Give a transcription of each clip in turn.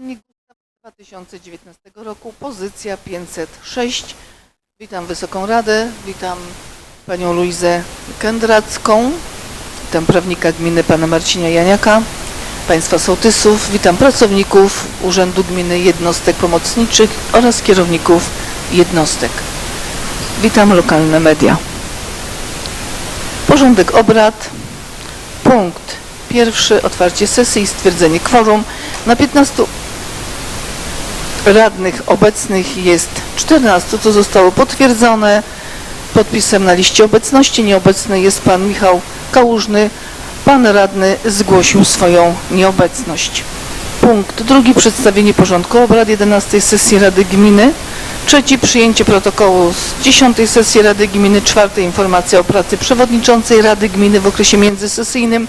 Dziennik ustawy 2019 roku, pozycja 506. Witam Wysoką Radę, witam Panią Luizę Kędracką, witam prawnika gminy Pana Marcina Janiaka, Państwa sołtysów, witam pracowników Urzędu Gminy Jednostek Pomocniczych oraz kierowników jednostek. Witam lokalne media. Porządek obrad. Punkt pierwszy. Otwarcie sesji i stwierdzenie kworum. Na 15 radnych obecnych jest 14, co zostało potwierdzone. Podpisem na liście obecności nieobecny jest pan Michał Kałużny. Pan radny zgłosił swoją nieobecność. Punkt drugi. Przedstawienie porządku obrad 11 sesji Rady Gminy. Trzeci przyjęcie protokołu z 10 sesji Rady Gminy. Czwarty informacja o pracy przewodniczącej Rady Gminy w okresie międzysesyjnym.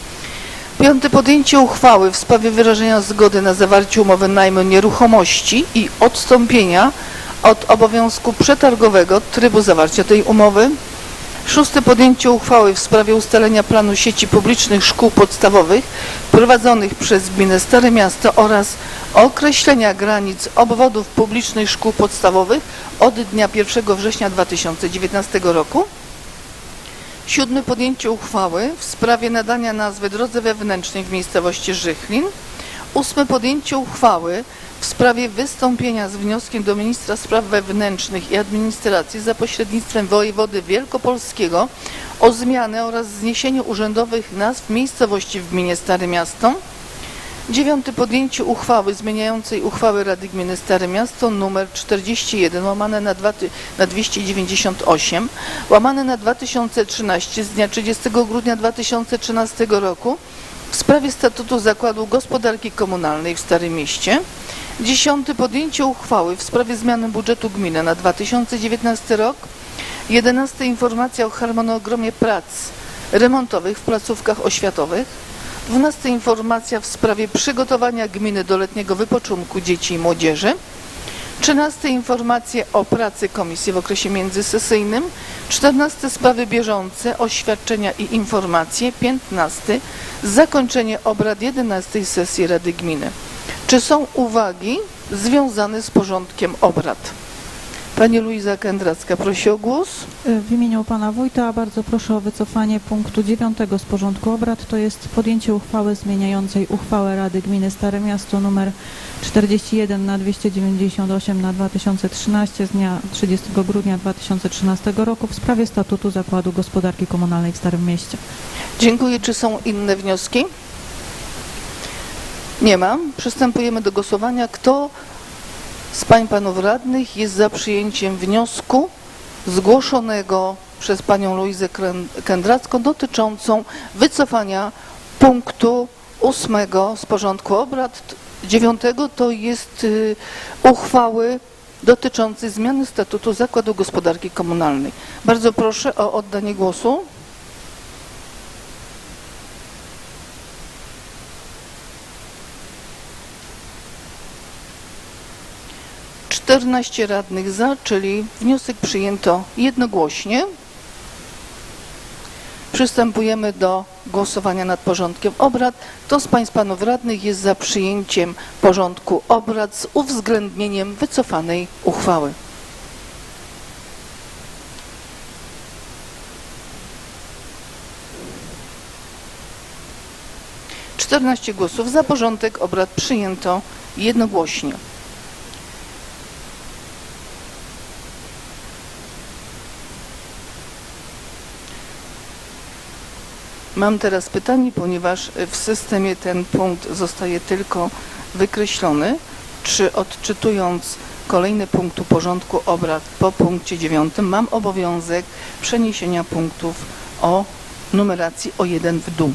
Piąte podjęcie uchwały w sprawie wyrażenia zgody na zawarcie umowy najmu nieruchomości i odstąpienia od obowiązku przetargowego trybu zawarcia tej umowy. Szóste podjęcie uchwały w sprawie ustalenia planu sieci publicznych szkół podstawowych prowadzonych przez gminę Stare Miasto oraz określenia granic obwodów publicznych szkół podstawowych od dnia 1 września 2019 roku. Siódme podjęcie uchwały w sprawie nadania nazwy drodze wewnętrznej w miejscowości Żychlin. Ósme podjęcie uchwały w sprawie wystąpienia z wnioskiem do ministra spraw wewnętrznych i administracji za pośrednictwem wojewody wielkopolskiego o zmianę oraz zniesienie urzędowych nazw miejscowości w gminie Stare Miasto. Dziewiąte podjęcie uchwały zmieniającej uchwałę Rady Gminy Stare Miasto nr 41 łamane na, dwa, ty- na 298 łamane na 2013 z dnia 30 grudnia 2013 roku w sprawie statutu Zakładu Gospodarki Komunalnej w Starym Mieście. Dziesiąte podjęcie uchwały w sprawie zmiany budżetu gminy na 2019 rok. Jedenaste informacja o harmonogramie prac remontowych w placówkach oświatowych. 12 informacja w sprawie przygotowania gminy do letniego wypoczynku dzieci i młodzieży. 13 informacje o pracy komisji w okresie międzysesyjnym. 14 sprawy bieżące, oświadczenia i informacje. 15 zakończenie obrad 11 sesji Rady Gminy. Czy są uwagi związane z porządkiem obrad? Pani Luiza Kędracka prosi o głos. W imieniu pana wójta bardzo proszę o wycofanie punktu 9 z porządku obrad, to jest podjęcie uchwały zmieniającej uchwałę Rady Gminy Stare Miasto nr 41 na 298 na 2013 z dnia 30 grudnia 2013 roku w sprawie statutu Zakładu Gospodarki Komunalnej w Starym Mieście. Dziękuję. Czy są inne wnioski? Nie ma. Przystępujemy do głosowania. Kto z pań panów radnych jest za przyjęciem wniosku zgłoszonego przez panią Luizę Kędracką dotyczącą wycofania punktu ósmego z porządku obrad. Dziewiątego to jest y, uchwały dotyczącej zmiany statutu Zakładu Gospodarki Komunalnej. Bardzo proszę o oddanie głosu. Czternaście radnych za, czyli wniosek przyjęto jednogłośnie. Przystępujemy do głosowania nad porządkiem obrad. Kto z Państwa panów radnych jest za przyjęciem porządku obrad z uwzględnieniem wycofanej uchwały? Czternaście głosów za porządek obrad przyjęto jednogłośnie. Mam teraz pytanie, ponieważ w systemie ten punkt zostaje tylko wykreślony. Czy odczytując kolejny punktu porządku obrad po punkcie dziewiątym mam obowiązek przeniesienia punktów o numeracji o jeden w dół?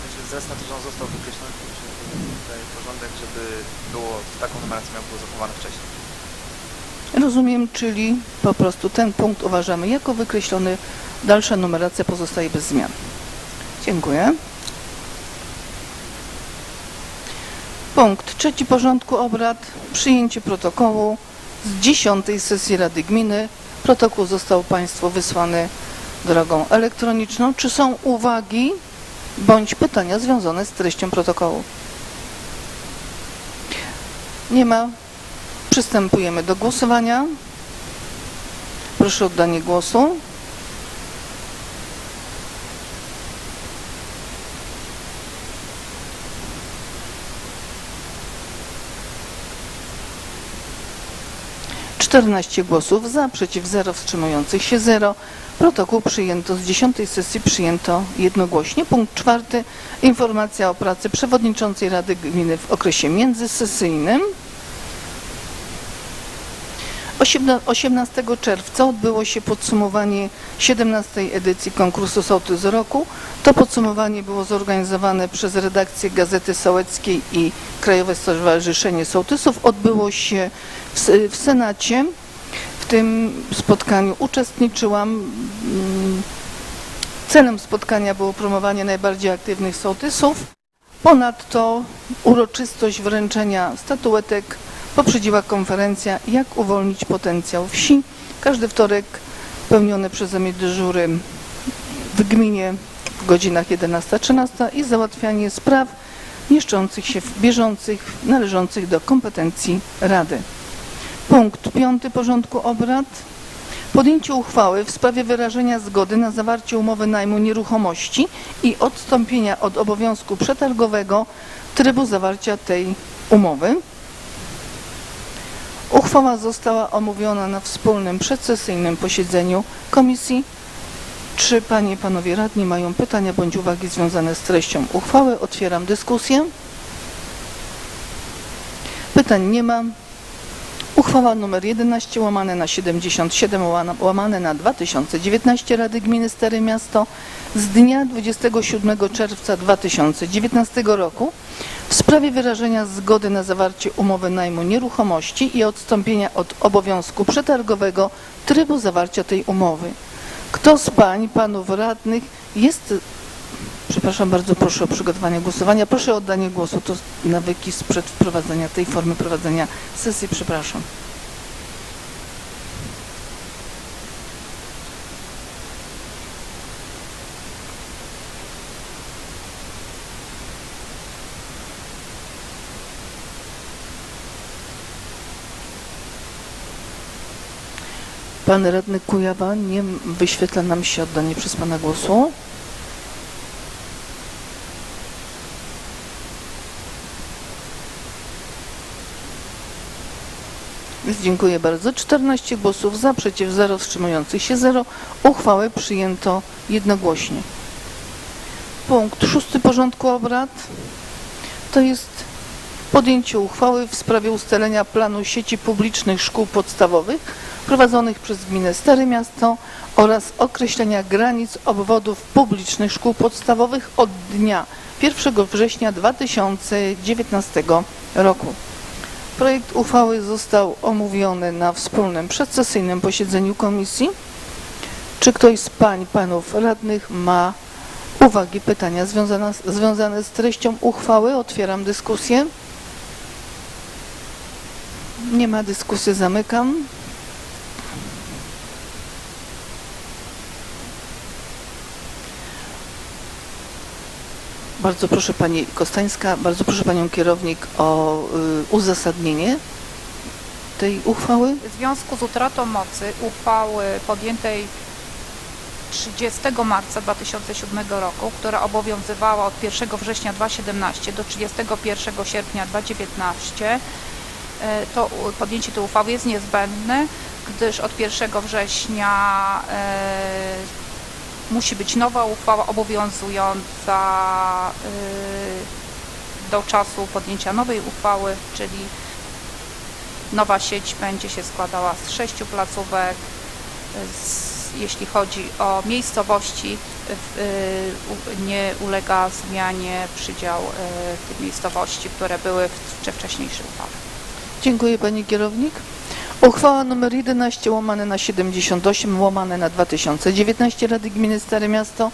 Znaczy, z racji na to, że on został wykreślony, tutaj porządek, żeby było taką numerację miał było zachowane wcześniej. Rozumiem, czyli po prostu ten punkt uważamy jako wykreślony. Dalsza numeracja pozostaje bez zmian. Dziękuję. Punkt trzeci porządku obrad. Przyjęcie protokołu z dziesiątej sesji Rady Gminy. Protokół został Państwu wysłany drogą elektroniczną. Czy są uwagi bądź pytania związane z treścią protokołu? Nie ma. Przystępujemy do głosowania. Proszę o oddanie głosu. Czternaście głosów za, przeciw 0, wstrzymujących się 0. Protokół przyjęto z 10 sesji przyjęto jednogłośnie. Punkt czwarty. Informacja o pracy przewodniczącej Rady Gminy w okresie międzysesyjnym. 18 czerwca odbyło się podsumowanie 17 edycji konkursu Sołtys Roku. To podsumowanie było zorganizowane przez redakcję Gazety Sołeckiej i Krajowe Stowarzyszenie Sołtysów. Odbyło się w, w Senacie. W tym spotkaniu uczestniczyłam. Mm, Celem spotkania było promowanie najbardziej aktywnych sołtysów. Ponadto uroczystość wręczenia statuetek poprzedziła konferencja Jak uwolnić potencjał wsi. Każdy wtorek pełnione przeze mnie dyżury w gminie w godzinach 11-13 i załatwianie spraw mieszczących się w bieżących, należących do kompetencji Rady. Punkt piąty porządku obrad. Podjęcie uchwały w sprawie wyrażenia zgody na zawarcie umowy najmu nieruchomości i odstąpienia od obowiązku przetargowego trybu zawarcia tej umowy. Uchwała została omówiona na wspólnym przedsesyjnym posiedzeniu komisji. Czy panie i panowie radni mają pytania bądź uwagi związane z treścią uchwały? Otwieram dyskusję. Pytań nie ma. Uchwała nr 11 łamane na 77 łana- łamane na 2019 Rady Gminy Stare Miasto z dnia 27 czerwca 2019 roku w sprawie wyrażenia zgody na zawarcie umowy najmu nieruchomości i odstąpienia od obowiązku przetargowego trybu zawarcia tej umowy. Kto z pań, panów radnych jest... Przepraszam bardzo, proszę o przygotowanie głosowania. Proszę o oddanie głosu. To nawyki sprzed wprowadzenia tej formy prowadzenia sesji. Przepraszam. Pan radny Kujawa nie wyświetla nam się oddanie przez pana głosu. Dziękuję bardzo. 14 głosów za, przeciw 0, wstrzymujących się 0. Uchwałę przyjęto jednogłośnie. Punkt szósty porządku obrad to jest podjęcie uchwały w sprawie ustalenia planu sieci publicznych szkół podstawowych prowadzonych przez gminę Stare Miasto oraz określenia granic obwodów publicznych szkół podstawowych od dnia 1 września 2019 roku. Projekt uchwały został omówiony na wspólnym przedsesyjnym posiedzeniu komisji. Czy ktoś z pań, panów radnych ma uwagi, pytania związane, związane z treścią uchwały? Otwieram dyskusję. Nie ma dyskusji, zamykam. Bardzo proszę Pani Kostańska, bardzo proszę Panią kierownik o y, uzasadnienie tej uchwały. W związku z utratą mocy uchwały podjętej 30 marca 2007 roku, która obowiązywała od 1 września 2017 do 31 sierpnia 2019, e, to podjęcie tej uchwały jest niezbędne, gdyż od 1 września e, musi być nowa uchwała obowiązująca e, do czasu podjęcia nowej uchwały, czyli Nowa sieć będzie się składała z sześciu placówek. Jeśli chodzi o miejscowości, y, nie ulega zmianie przydział y, tych miejscowości, które były w, wcześniejszej uchwale. Dziękuję Pani kierownik. Uchwała nr 11 łamane na 78 łamane na 2019 Rady Gminy Stare Miasto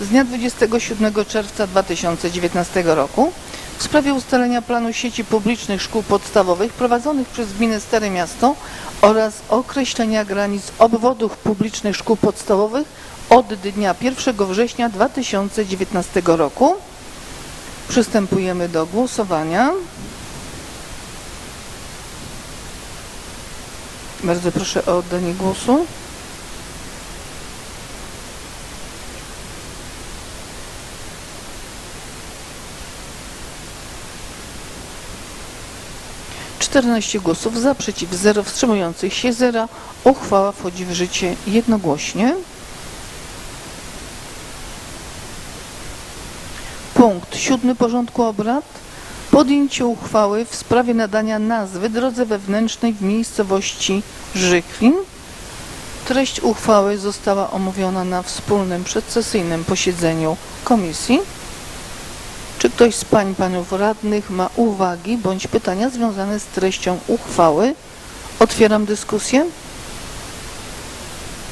z dnia 27 czerwca 2019 roku w sprawie ustalenia planu sieci publicznych szkół podstawowych prowadzonych przez gminę Stare Miasto oraz określenia granic obwodów publicznych szkół podstawowych od dnia 1 września 2019 roku. Przystępujemy do głosowania. Bardzo proszę o oddanie głosu. Czternaście głosów za, przeciw zero, wstrzymujących się zero. Uchwała wchodzi w życie jednogłośnie. Punkt siódmy porządku obrad. Podjęcie uchwały w sprawie nadania nazwy drodze wewnętrznej w miejscowości Żychlin. Treść uchwały została omówiona na wspólnym przedsesyjnym posiedzeniu komisji. Czy ktoś z pań panów radnych ma uwagi bądź pytania związane z treścią uchwały? Otwieram dyskusję.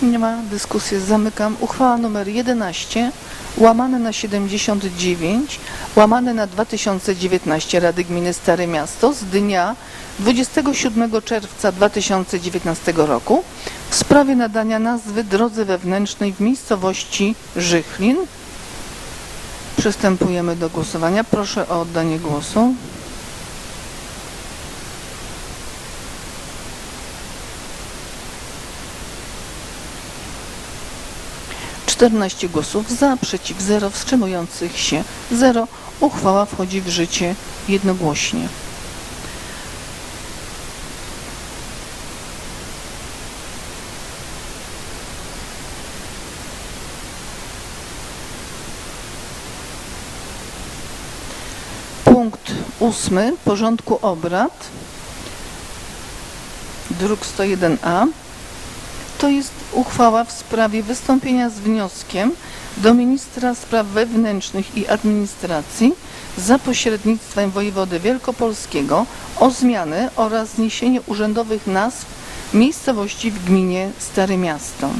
Nie ma dyskusji. Zamykam. Uchwała numer 11 łamane na 79 łamane na 2019 Rady Gminy Stare Miasto z dnia 27 czerwca 2019 roku w sprawie nadania nazwy drodze wewnętrznej w miejscowości Żychlin. Przystępujemy do głosowania. Proszę o oddanie głosu. Czternaście głosów za, przeciw zero, wstrzymujących się zero. Uchwała wchodzi w życie jednogłośnie. Punkt ósmy porządku obrad, druk 101a, to jest uchwała w sprawie wystąpienia z wnioskiem do ministra spraw wewnętrznych i administracji za pośrednictwem wojewody wielkopolskiego o zmianę oraz zniesienie urzędowych nazw miejscowości w gminie Stare Miasto.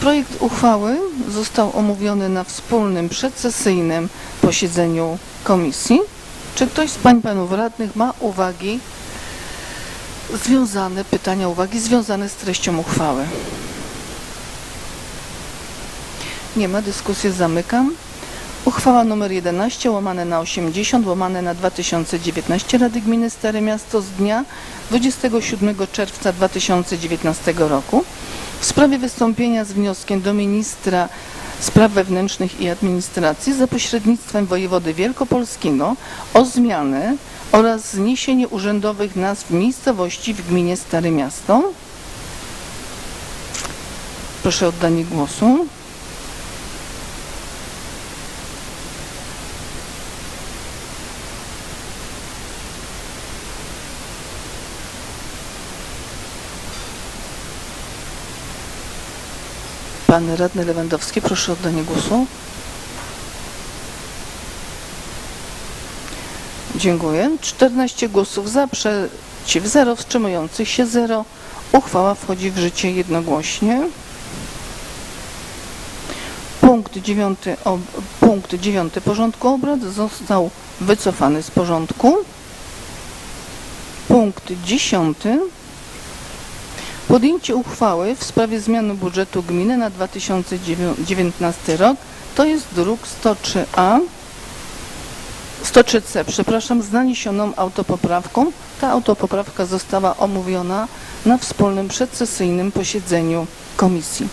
Projekt uchwały został omówiony na wspólnym przedsesyjnym posiedzeniu komisji. Czy ktoś z pań panów radnych ma uwagi związane, pytania, uwagi związane z treścią uchwały? Nie ma, dyskusję zamykam. Uchwała nr 11 łamane na 80 łamane na 2019 Rady Gminy Stare Miasto z dnia 27 czerwca 2019 roku w sprawie wystąpienia z wnioskiem do ministra spraw wewnętrznych i administracji za pośrednictwem wojewody wielkopolskiego o zmianę oraz zniesienie urzędowych nazw miejscowości w gminie Stare Miasto. Proszę o oddanie głosu. Pan radny Lewandowski, proszę o oddanie głosu. Dziękuję. 14 głosów za, przeciw 0, wstrzymujących się 0. Uchwała wchodzi w życie jednogłośnie. Punkt 9, ob, punkt 9 porządku obrad został wycofany z porządku. Punkt 10. Podjęcie uchwały w sprawie zmiany budżetu gminy na 2019 rok to jest druk 103A. 103C, przepraszam, z naniesioną autopoprawką. Ta autopoprawka została omówiona na wspólnym przedsesyjnym posiedzeniu komisji.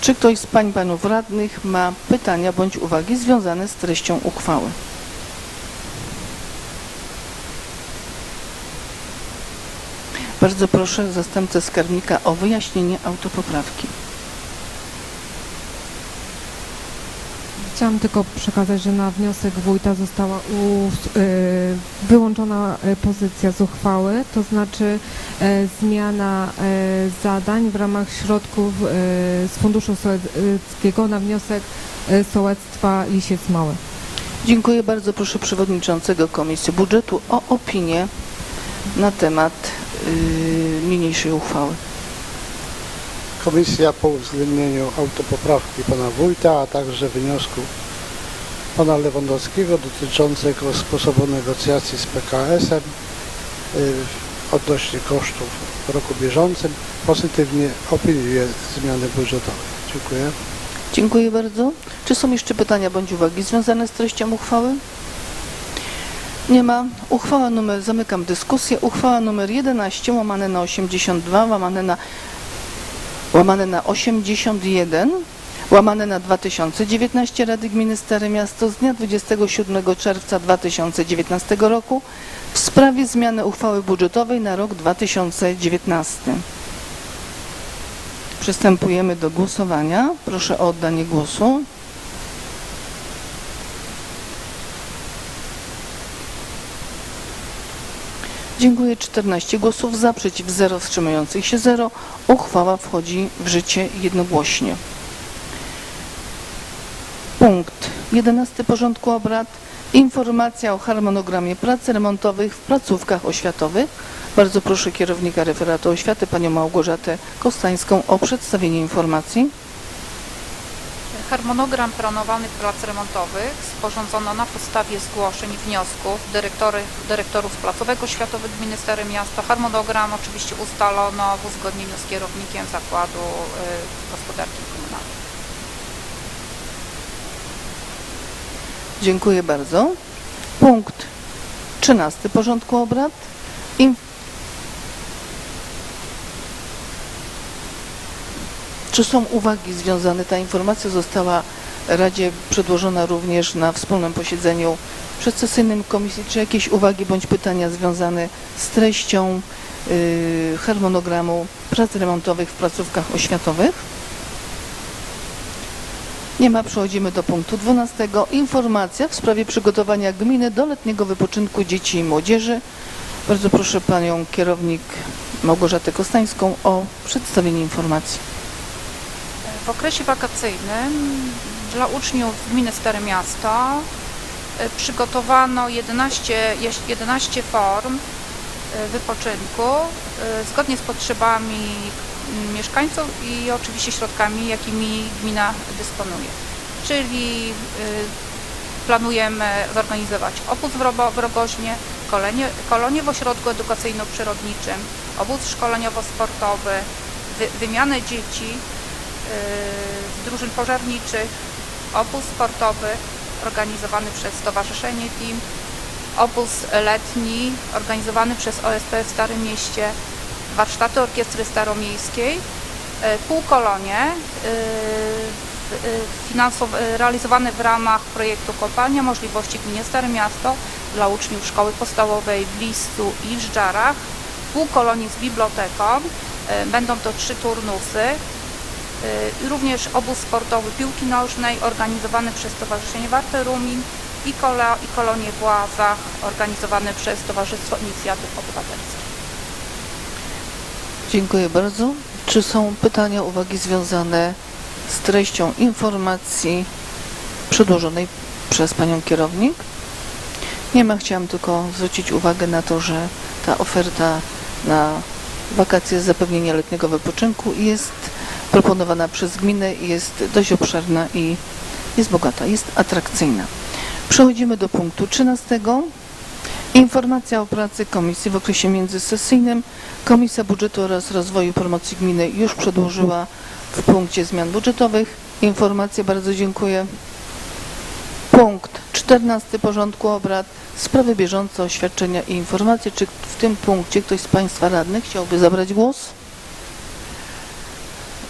Czy ktoś z pań panów radnych ma pytania bądź uwagi związane z treścią uchwały? Bardzo proszę zastępcę skarbnika o wyjaśnienie autopoprawki. Chciałam tylko przekazać, że na wniosek wójta została us- y, wyłączona y, pozycja z uchwały, to znaczy y, zmiana zadań w ramach środków z Funduszu Sołeckiego na wniosek Sołectwa Lisiec Mały. Dziękuję bardzo. Proszę przewodniczącego Komisji Budżetu o opinię na temat niniejszej uchwały. Komisja po uwzględnieniu autopoprawki pana wójta, a także wniosku pana Lewandowskiego dotyczącego sposobu negocjacji z PKS-em y, odnośnie kosztów w roku bieżącym pozytywnie opiniuje zmiany budżetowe. Dziękuję. Dziękuję bardzo. Czy są jeszcze pytania bądź uwagi związane z treścią uchwały? Nie ma. Uchwała numer, zamykam dyskusję. Uchwała numer 11 łamane na 82, łamane na, łamane na 81, łamane na 2019 Rady Gminy Stare Miasto z dnia 27 czerwca 2019 roku w sprawie zmiany uchwały budżetowej na rok 2019. Przystępujemy do głosowania. Proszę o oddanie głosu. Dziękuję. 14 głosów za, przeciw 0, wstrzymujących się 0. Uchwała wchodzi w życie jednogłośnie. Punkt 11 porządku obrad. Informacja o harmonogramie prac remontowych w placówkach oświatowych. Bardzo proszę kierownika referatu oświaty, panią Małgorzatę Kostańską o przedstawienie informacji. Harmonogram planowanych prac remontowych sporządzono na podstawie zgłoszeń i wniosków dyrektory, dyrektorów placówek oświatowych Gminy Stare Miasto. Harmonogram oczywiście ustalono w uzgodnieniu z kierownikiem Zakładu y, Gospodarki Komunalnej. Dziękuję bardzo. Punkt 13 porządku obrad. Inf- Czy są uwagi związane? Ta informacja została Radzie przedłożona również na wspólnym posiedzeniu przedsesyjnym komisji. Czy jakieś uwagi bądź pytania związane z treścią yy, harmonogramu prac remontowych w placówkach oświatowych? Nie ma. Przechodzimy do punktu 12. Informacja w sprawie przygotowania gminy do letniego wypoczynku dzieci i młodzieży. Bardzo proszę panią kierownik Małgorzatę Kostańską o przedstawienie informacji. W okresie wakacyjnym dla uczniów gminy Stare Miasto y, przygotowano 11, jeś- 11 form y, wypoczynku y, zgodnie z potrzebami mieszkańców i oczywiście środkami, jakimi gmina dysponuje. Czyli planujemy zorganizować obóz w Rogoźnie, kolenie, kolonie w ośrodku edukacyjno-przyrodniczym, obóz szkoleniowo-sportowy, wy, wymianę dzieci drużyn pożarniczych, obóz sportowy organizowany przez Stowarzyszenie Team, obóz letni organizowany przez OSP w Starym Mieście, warsztaty orkiestry staromiejskiej, e, półkolonie e, realizowane w ramach projektu Kopalnia Możliwości Gminie Stare Miasto dla uczniów szkoły podstawowej w Listu i w Żdżarach, półkolonie z biblioteką, będą to trzy turnusy, Y, również obóz sportowy piłki nożnej organizowany przez Stowarzyszenie Warte Rumin i, i kolonie w Łazach organizowane przez Towarzystwo Inicjatyw Obywatelskich. Dziękuję bardzo. Czy są pytania, uwagi związane z treścią informacji przedłożonej przez panią kierownik? Nie ma. Chciałam tylko zwrócić uwagę na to, że ta oferta na wakacje z zapewnienia letniego wypoczynku jest proponowana przez gminę jest dość obszerna i jest bogata, jest atrakcyjna. Przechodzimy do punktu 13. Informacja o pracy komisji w okresie międzysesyjnym. Komisja Budżetu oraz Rozwoju Promocji Gminy już przedłożyła w punkcie zmian budżetowych. Informacje bardzo dziękuję. Punkt 14 porządku obrad. Sprawy bieżące, oświadczenia i informacje. Czy w tym punkcie ktoś z Państwa radnych chciałby zabrać głos?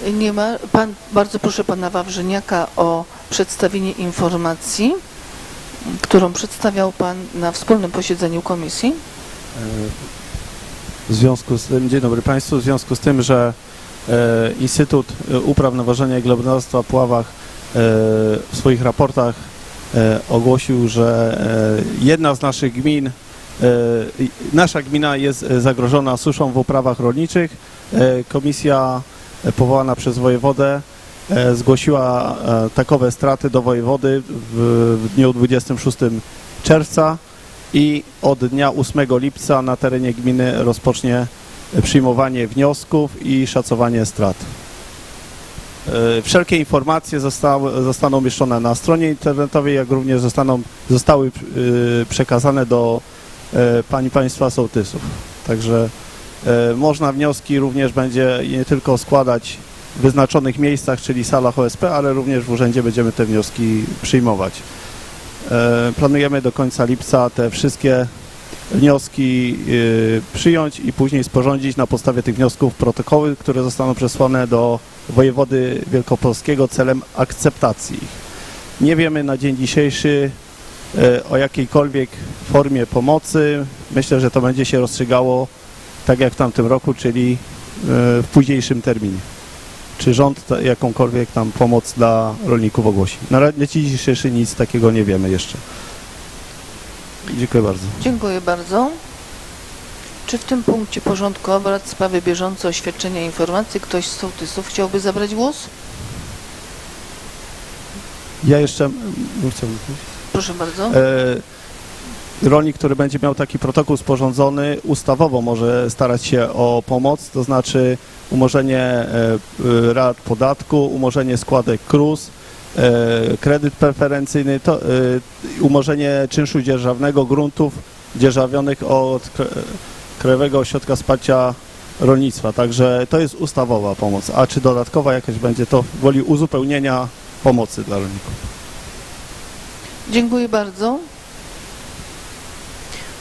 Nie ma. Pan, bardzo proszę Pana Wawrzyniaka o przedstawienie informacji, którą przedstawiał Pan na wspólnym posiedzeniu komisji. W związku z tym, dzień dobry Państwu, w związku z tym, że e, Instytut e, Upraw Nawożenia i w Puławach e, w swoich raportach e, ogłosił, że e, jedna z naszych gmin, e, nasza gmina jest e, zagrożona suszą w uprawach rolniczych. E, Komisja e, powołana przez wojewodę e, zgłosiła e, takowe straty do wojewody w, dniu 26 czerwca i od dnia 8 lipca na terenie gminy rozpocznie przyjmowanie wniosków i szacowanie strat. E, Wszelkie informacje zostały, zostaną umieszczone na stronie internetowej, jak również zostaną, zostały przekazane do Pani Państwa sołtysów. Także można wnioski również będzie nie tylko składać w wyznaczonych miejscach, czyli salach OSP, ale również w urzędzie będziemy te wnioski przyjmować. E, Planujemy do końca lipca te wszystkie wnioski y, przyjąć i później sporządzić na podstawie tych wniosków protokoły, które zostaną przesłane do wojewody wielkopolskiego celem akceptacji. Nie wiemy na dzień dzisiejszy e, o jakiejkolwiek formie pomocy. Myślę, że to będzie się rozstrzygało tak jak w tamtym roku, czyli e, w późniejszym terminie. Czy rząd jakąkolwiek tam pomoc dla rolników ogłosi. Na ra- na dzień dzisiejszy nic takiego nie wiemy jeszcze. Dziękuję bardzo. Dziękuję bardzo. Czy w tym punkcie porządku obrad sprawy bieżące oświadczenia informacji ktoś z sołtysów chciałby zabrać głos? Ja jeszcze Proszę bardzo. E, rolnik, który będzie miał taki protokół sporządzony, ustawowo może starać się o pomoc, to znaczy umorzenie e, e, rat podatku, umorzenie składek KRUS, e, kredyt preferencyjny, to, umorzenie czynszu dzierżawnego gruntów dzierżawionych od Kra- Krajowego Ośrodka Wsparcia Rolnictwa. Także to jest ustawowa pomoc. A czy dodatkowa jakaś będzie, to woli uzupełnienia pomocy dla rolników. Dziękuję bardzo.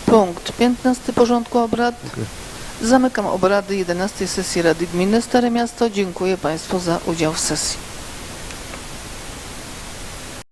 Punkt 15 porządku obrad. Zamykam obrady 11 sesji Rady Gminy Stare Miasto. Dziękuję Państwu za udział w sesji.